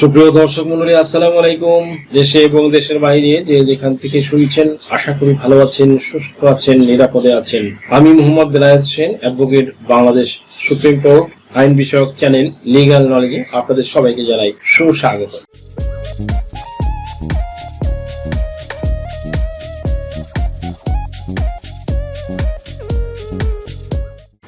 সুপ্রিয় দর্শক মন্ডলী, আসসালামু আলাইকুম। দেশে এবং দেশের বাইরে যে যেখান থেকে শুনছেন, আশা করি ভালো আছেন, সুস্থ আছেন, নিরাপদে আছেন। আমি Mohammad Belayet Sen, advocate Bangladesh supreme court, আইন বিষয়ক চ্যানেল লিগাল নলেজে আপনাদের সবাইকে জানাই সুস্বাগত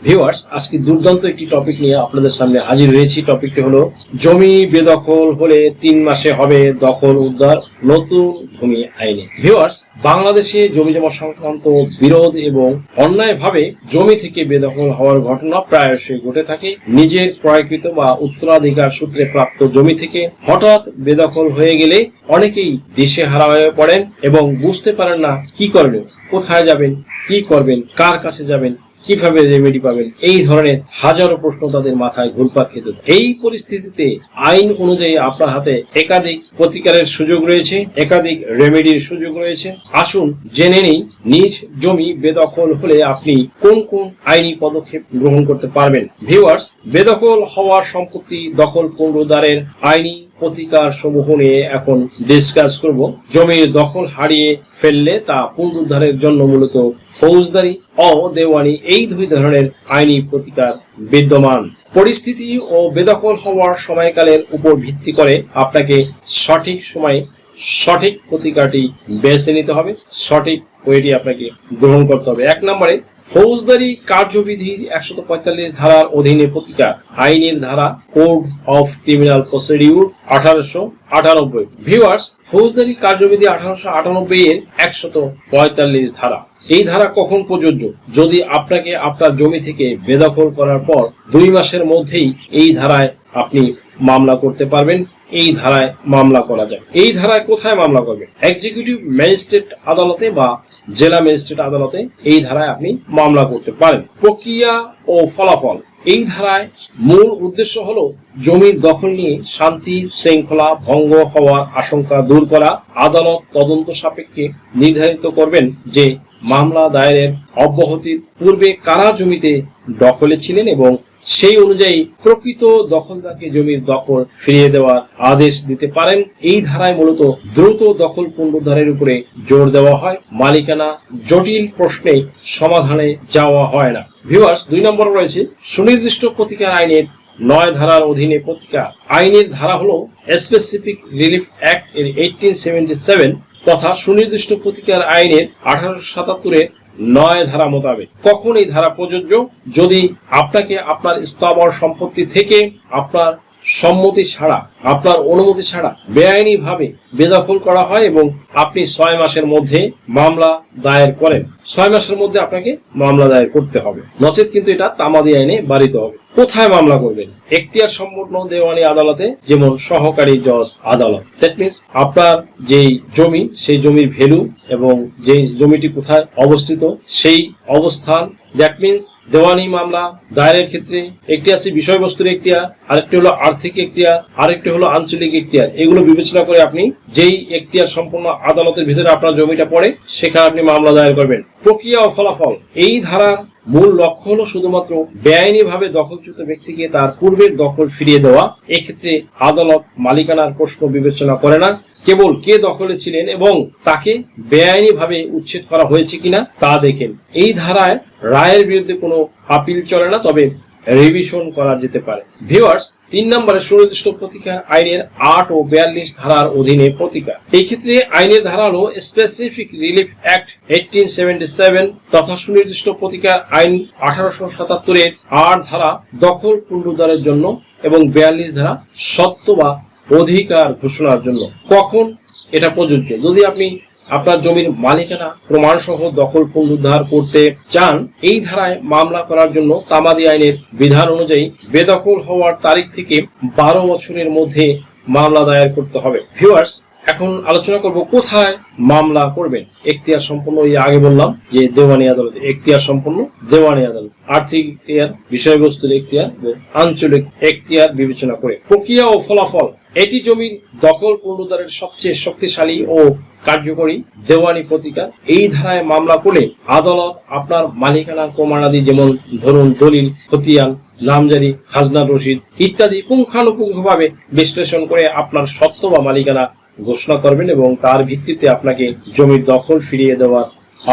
ভিউয়ার্স আজকে দুর্দান্ত একটি টপিক নিয়ে আপনাদের সামনে হাজির হয়েছি। টপিকটি হলো, জমি বেদখল হলে তিন মাসে হবে দখল উদ্ধার, নতুন ভূমি আইনে। ভিউয়ার্স বাংলাদেশে জমি জমা সংক্রান্ত বিরোধ এবং অন্যায়ভাবে জমি থেকে বেদখল হওয়ার ঘটনা প্রায়শই ঘটে থাকে। নিজের ক্রয়কৃত বা উত্তরাধিকার সূত্রে প্রাপ্ত জমি থেকে হঠাৎ বেদখল হয়ে গেলে অনেকেই দেশে হারা হয়ে পড়েন এবং বুঝতে পারেন না, কি করবেন, কোথায় যাবেন, কি করবেন, কার কাছে যাবেন কীভাবে রেমেডি পাবেন? এই ধরনের হাজারো প্রশ্ন তাদের মাথায় ঘুরপাক খেতে এই পরিস্থিতিতে আইন অনুযায়ী আপনার হাতে একাধিক প্রতিকারের সুযোগ রয়েছে, একাধিক রেমেডির সুযোগ রয়েছে। আসুন জেনে নেই, নিজ জমি বেদখল হলে আপনি কোন কোন আইনি পদক্ষেপ গ্রহণ করতে পারবেন? ভিউয়ার্স বেদখল হওয়ার সম্পত্তি দখল পুনরুদ্ধারের আইনি প্রতিকার সমূহ নিয়ে এখন ডিসকাস করব। জমির দখল হারিয়ে ফেললে তা পুনরুদ্ধারের জন্য মূলত ফৌজদারি ও দেওয়ানি এই দুই ধরনের আইনি প্রতিকার বিদ্যমান। পরিস্থিতি ও বেদখল হওয়ার সময়কালের উপর ভিত্তি করে আপনাকে সঠিক সময়ে সঠিক প্রতিকারটি বেছে নিতে হবে, সঠিক ওয়েটি আপনাকে গ্রহণ করতে হবে। এক নম্বরে, ফৌজদারি কার্যবিধির একশত পঁয়তাল্লিশ ধারার অধীনে প্রতিকার, আইনের ধারা, কোড অফ ক্রিমিনাল প্রসিডিউর আঠারোশো আটানব্বই। ভিউয়ার্স, ফৌজদারি কার্যবিধি আঠারোশো আটানব্বই এর একশত পঁয়তাল্লিশ ধারা। এই ধারা কখন প্রযোজ্য? যদি আপনাকে আপনার জমি থেকে বেদখল করার পর দুই মাসের মধ্যেই এই ধারায় আপনি মামলা করতে পারবেন এই ধারায় মামলা করা যায়। এই ধারায় কোথায় মামলা করবেন এক্সিকিউটিভ ম্যাজিস্ট্রেট আদালতে বা জেলা ম্যাজিস্ট্রেট আদালতে এই ধারায় আপনি মামলা করতে পারেন। প্রক্রিয়া ও ফলাফল। এই ধারায় মূল উদ্দেশ্য হলো জমির দখল নিয়ে শান্তি, শৃঙ্খলা, ভঙ্গ হওয়ার আশঙ্কা দূর করা। আদালত তদন্ত সাপেক্ষে নির্ধারিত করবেন যে মামলা দায়েরের অব্যাহতির পূর্বে কারা জমিতে দখলে ছিলেন এবং সেই অনুযায়ী প্রকৃত দখলদারকে জমির দখল ফিরিয়ে দেওয়ার আদেশ দিতে পারেন। এই ধারায় মূলত দ্রুত দখল পুনরুদ্ধারের উপরে জোর দেওয়া হয়। মালিকানা জটিল প্রশ্নে সমাধানে যাওয়া হয় না। ভিউয়ার্স, দুই নম্বর রয়েছে সুনির্দিষ্ট প্রতিকার আইনের নয় ধারার অধীনে প্রতিকার। আইনের ধারা হল স্পেসিফিক রিলিফ অ্যাক্ট এর এইটিন সেভেন্টি সেভেন তথা সুনির্দিষ্ট প্রতিকার আইনের আঠারোশো সাতাত্তরের নয় ধারা মোতাবেক। কখন এই ধারা প্রযোজ্য যদি আপনাকে আপনার স্থাবর সম্পত্তি থেকে আপনার সম্মতি ছাড়া, আপনার অনুমতি ছাড়া বেআইনি ভাবে বেদখল করা হয় এবং আপনি ছয় মাসের মধ্যে মামলা দায়ের করেন। ছয় মাসের মধ্যে আপনাকে মামলা দায়ের করতে হবে। নচেত কিন্তু এটা তামাদি আইনে বাড়িতে হবে। কোথায় মামলা করবেন? এখতিয়ার সম্পূর্ণ দেওয়ানি আদালতে যেমন সহকারী জজ আদালত। দ্যাট মিনস আপনার যেই জমি, সেই জমির ভ্যালু এবং যে জমিটি কোথায় অবস্থিত, সেই অবস্থান দ্যাট মিনস দেওয়ানি মামলা, দায়েরের ক্ষেত্রে একটি আছে বিষয়বস্তুর এখতিয়ার, আরেকটি হলো আর্থিক এখতিয়ার, আরেকটি হলো আঞ্চলিক এখতিয়ার। এগুলো বিবেচনা করে আপনি যেই এখতিয়ার সম্পূর্ণ আদালতের ভিতরে আপনার জমিটা পড়ে, সেখানে আপনি মামলা দায়ের করবেন। প্রক্রিয়া ও ফলাফল। এই ধারার মূল লক্ষ্য হলো শুধুমাত্র বেআইনি ভাবে দখলচ্যুত ব্যক্তিকে তার পূর্বের দখল ফিরিয়ে দেওয়া, এক্ষেত্রে আদালত মালিকানার প্রশ্ন বিবেচনা করে না। কেবল কে দখলে ছিলেন এবং তাকে বেআইনি ভাবে উচ্ছেদ করা হয়েছে কিনা তা দেখেন। এই ধারায় রায়ের বিরুদ্ধে কোনো আপিল চলে না, তবে রিভিশন করা যেতে পারে। ভিউয়ার্স তিন নম্বরে সুনির্দিষ্ট প্রতিকার আইনের আট ও বিয়াল্লিশ ধারার অধীনে প্রতিকার। এই ক্ষেত্রে আইনের ধারা হলো specific relief act eighteen seventy seven তথা সুনির্দিষ্ট প্রতিকার আইন আঠারোশো সাতাত্তরের আট ধারা দখল পুনরুদ্ধারের জন্য এবং বিয়াল্লিশ ধারা সত্য বা অধিকার ঘোষণার জন্য। কখন এটা প্রযোজ্য? যদি আপনি আপনার জমির মালিকানা, প্রমাণসহ দখল পুনরুদ্ধার করতে চান, এই ধারায় মামলা করার জন্য তামাদি আইনের বিধান অনুযায়ী বেদখল হওয়ার তারিখ থেকে বারো বছরের মধ্যে মামলা দায়ের করতে হবে। ভিউয়ার্স এখন আলোচনা করব কোথায় মামলা করবেন? এখতিয়ার সম্পন্ন, এই আগে বললাম যে দেওয়ানি আদালতে এখতিয়ার সম্পন্ন, দেওয়ানি আদালত আর্থিক এখতিয়ার, বিষয়বস্তুর এখতিয়ার ও আঞ্চলিক এখতিয়ার বিবেচনা করে। প্রক্রিয়া ও ফলাফল, এটি জমির দখল পুনরুদ্ধারের সবচেয়ে শক্তিশালী ও কার্যকরী দেওয়ানি প্রতিকার। এই ধারায় মামলা করলে আদালত আপনার মালিকানার প্রমাণাদি যেমন ধরুন দলিল, খতিয়ান, নামজারি খাজনার রসিদ ইত্যাদি পুঙ্খানুপুঙ্খভাবে বিশ্লেষণ করে আপনার সত্য বা মালিকানা ঘোষণা করবেন এবং তার ভিত্তিতে আপনাকে জমির দখল ফিরিয়ে দেওয়ার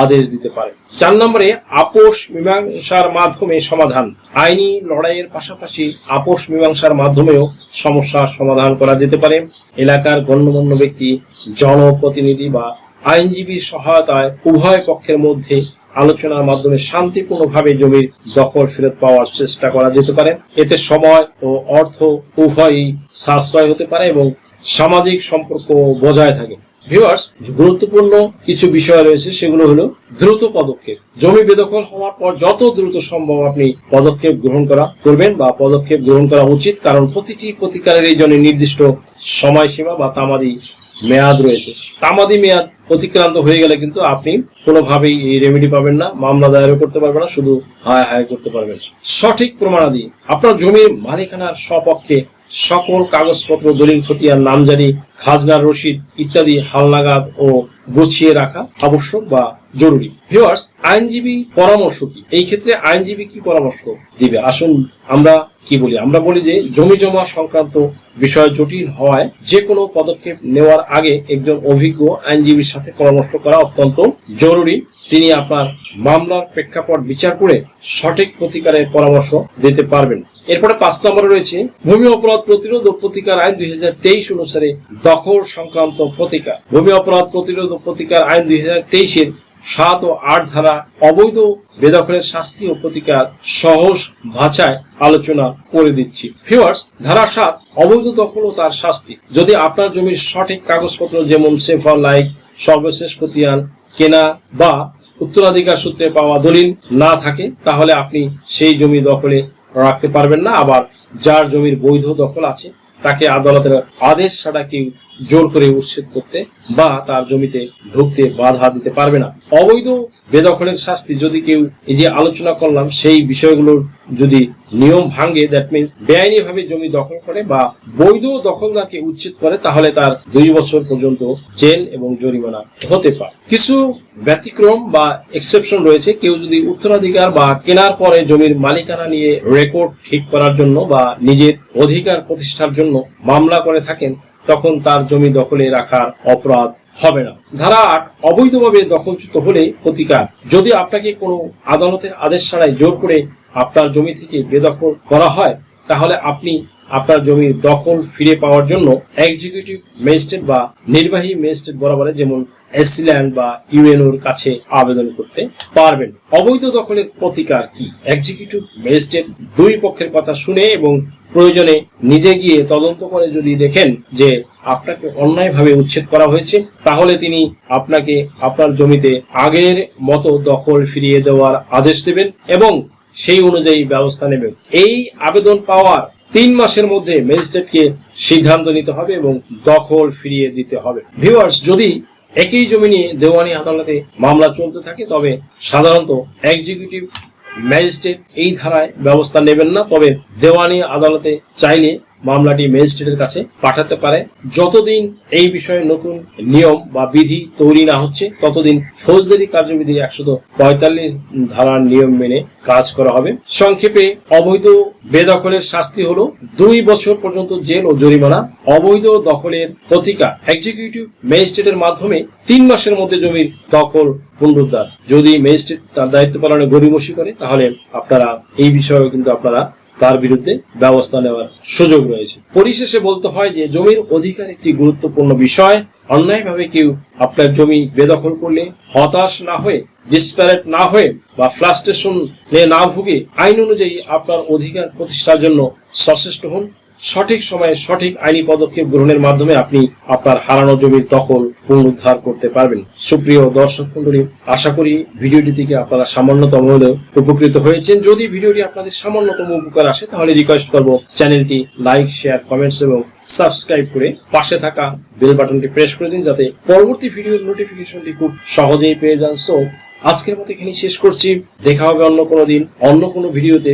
আদেশ দিতে পারে। চার নম্বরে, আপোষ মীমাংসার মাধ্যমে সমাধান। আইনি লড়াইয়ের পাশাপাশি আপোষ মীমাংসার মাধ্যমেও সমস্যার সমাধান করা যেতে পারে। এলাকার গণ্যমান্য ব্যক্তি, জনপ্রতিনিধি বা আইনজীবীর সহায়তায় উভয় পক্ষের মধ্যে আলোচনার মাধ্যমে শান্তিপূর্ণভাবে জমির দখল ফেরত পাওয়ার চেষ্টা করা যেতে পারে। এতে সময় ও অর্থ উভয়ই সাশ্রয় হতে পারে এবং সামাজিক সম্পর্ক বজায় থাকে। ভিউয়ার্স গুরুত্বপূর্ণ কিছু বিষয় রয়েছে, সেগুলো হলো দ্রুত পদক্ষেপ। জমি বেদখল হওয়ার পর যত দ্রুত সম্ভব আপনি পদক্ষেপ গ্রহণ করা করবেন বা পদক্ষেপ গ্রহণ করা উচিত, কারণ প্রতিটি প্রতিকারের এই জন্য নির্দিষ্ট সময়সীমা বা তামাদি মেয়াদ রয়েছে। তামাদি মেয়াদ অতিক্রান্ত হয়ে গেলে কিন্তু আপনি কোনোভাবেই এই রেমেডি পাবেন না, মামলা দায়েরও করতে পারবেন না, শুধু হায় হায় করতে পারবেন। সঠিক প্রমাণাদি, আপনার জমির মালিকানার সপক্ষে সকল কাগজপত্র, দলিল, খতিয়ান, নামজারি খাজনার রসিদ ইত্যাদি হালনাগাদ ও গুছিয়ে রাখা আবশ্যক বা জরুরি। ভিউয়ার্স আইনজীবী পরামর্শ কি? এই ক্ষেত্রে আইনজীবী কি পরামর্শ দিবে? আসুন আমরা কি বলি? আমরা বলি যে, জমি জমা সংক্রান্ত বিষয় জটিল হওয়ায় যে কোনো পদক্ষেপ নেওয়ার আগে একজন অভিজ্ঞ আইনজীবীর সাথে পরামর্শ করা অত্যন্ত জরুরি। তিনি আপনার মামলার প্রেক্ষাপট বিচার করে সঠিক প্রতিকারের পরামর্শ দিতে পারবেন। এরপরে পাঁচ নম্বরে রয়েছে, ভূমি অপরাধ প্রতিরোধ ও প্রতিকার আইন দুই হাজার তেইশ অনুসারে দখল সংক্রান্ত প্রতিকার। ভূমি অপরাধ প্রতিরোধ ও প্রতিকার আইন দুই হাজার তেইশের সাত ও আট ধারা অবৈধ বেদখলের শাস্তি ও প্রতিকার সহজ ভাষায় আলোচনা করে দিচ্ছি। ভিউয়ার্স ধারা সাত, অবৈধ দখল ও তার শাস্তি। যদি আপনার জমির সঠিক কাগজপত্র যেমন সেফার লাইক, সর্বশেষ খতিয়ান, কেনা বা উত্তরাধিকার সূত্রে পাওয়া দলিল না থাকে, তাহলে আপনি সেই জমি দখলে রাখতে পারবেন না। আবার যার জমির বৈধ দখল আছে তাকে আদালতের আদেশ ছাড়া কেউ জোর করে উচ্ছেদ করতে বা তার জমিতে ঢুকতে বাধা দিতে পারবে না। অবৈধ বেদখলের শাস্তি যদি কেউ এই যে আলোচনা করলাম, সেই বিষয়গুলোর যদি নিয়ম ভাঙে দ্যাট মিনস বেআইনি ভাবে জমি দখল করে বা বৈধ দখলদারকে উচ্ছেদ করে, তাহলে তার দুই বছর পর্যন্ত জেল এবং জরিমানা হতে পারে। কিছু ব্যতিক্রম বা এক্সেপশন রয়েছে। কেউ যদি উত্তরাধিকার বা কেনার পরে জমির মালিকানা নিয়ে রেকর্ড ঠিক করার জন্য বা নিজের অধিকার প্রতিষ্ঠার জন্য মামলা করে থাকেন তখন তার জমি দখলে রাখার অপরাধ হবে না। ধারা আট, অবৈধভাবে দখলচ্যুত হলে প্রতিকার। যদি আপনাকে কোনো আদালতের আদেশ ছাড়াই জোর করে আপনার জমি থেকে বেদখল করা হয়, তাহলে আপনি আপনার জমির দখল ফিরে পাওয়ার জন্য এক্সিকিউটিভ ম্যাজিস্ট্রেট বা নির্বাহী ম্যাজিস্ট্রেট বরাবরে যেমন এসিল্যান্ড বা ইউএনওর কাছে আবেদন করতে পারবেন। অবৈধ দখলের প্রতিকার কি? এক্সিকিউটিভ ম্যাজিস্ট্রেট দুই পক্ষের কথা শুনে এবং প্রয়োজনে নিজে গিয়ে তদন্ত করে যদি দেখেন যে আপনাকে অন্যায়ভাবে উচ্ছেদ করা হয়েছে, তাহলে তিনি আপনাকে আপনার জমিতে আগের মতো দখল ফিরিয়ে দেওয়ার আদেশ দেবেন এবং সেই অনুযায়ী ব্যবস্থা নেবেন। এই আবেদন পাওয়ার তিন মাসের মধ্যে ম্যাজিস্ট্রেটকে সিদ্ধান্ত নিতে হবে এবং দখল ফিরিয়ে দিতে হবে। ভিউয়ার্স, যদি একই জমি নিয়ে দেওয়ানি আদালতে মামলা চলতে থাকে, তবে সাধারণত এক্সিকিউটিভ ম্যাজিস্ট্রেট এই ধারায় ব্যবস্থা নেবেন না তবে দেওয়ানি আদালতে চাইলে মামলাটি ম্যাজিস্ট্রেটের কাছে পাঠাতে পারে। যতদিন এই বিষয়ে নতুন নিয়ম বা বিধি তৈরি না হচ্ছে, ততদিন ফৌজদারি কার্যবিধি একশো পঁয়তাল্লিশ ধারার নিয়ম মেনে কাজ করা হবে। সংক্ষেপে, অবৈধ বেদখলের শাস্তি হলো দুই বছর পর্যন্ত জেল ও জরিমানা। অবৈধ দখলের প্রতিকার এক্সিকিউটিভ ম্যাজিস্ট্রেটের মাধ্যমে তিন মাসের মধ্যে জমির দখল পুনরুদ্ধার। যদি ম্যাজিস্ট্রেট তার দায়িত্ব পালনে গরিমসি করে, তাহলে আপনারা এই বিষয়েও কিন্তু আপনারা তার বিরুদ্ধে ব্যবস্থা নেওয়ার সুযোগ রয়েছে। পরিশেষে বলতে হয় যে, জমির অধিকার একটি গুরুত্বপূর্ণ বিষয়। অন্যায়ভাবে কেউ আপনার জমি বেদখল করলে, হতাশ না হয়ে ডিসপ্যারেট না হয়ে বা ফ্লাস্ট্রেশন না ভুগে, আইন অনুযায়ী আপনার অধিকার প্রতিষ্ঠার জন্য সচেষ্ট হন। সঠিক সময়ে সঠিক আইনি পদক্ষেপ গ্রহণের মাধ্যমে আপনি আপনার হারানো জমির দখল পুনরুদ্ধার করতে পারবেন। সুপ্রিয় দর্শক মন্ডলী আশা করি ভিডিওটি থেকে আপনারা সামান্যতম হলেও উপকৃত হয়েছেন। যদি ভিডিওটি আপনাদের সামান্যতম উপকার আসে, তাহলে রিকোয়েস্ট করব চ্যানেলটি লাইক শেয়ার কমেন্টস এবং সাবস্ক্রাইব করে পাশে থাকা বেল বাটনটি প্রেস করে দিন, যাতে পরবর্তী ভিডিওর নোটিফিকেশনটি খুব সহজেই পেয়ে যান। সো আজকের মতো এখানেই শেষ করছি। দেখা হবে অন্য কোনো দিন, অন্য কোনো ভিডিওতে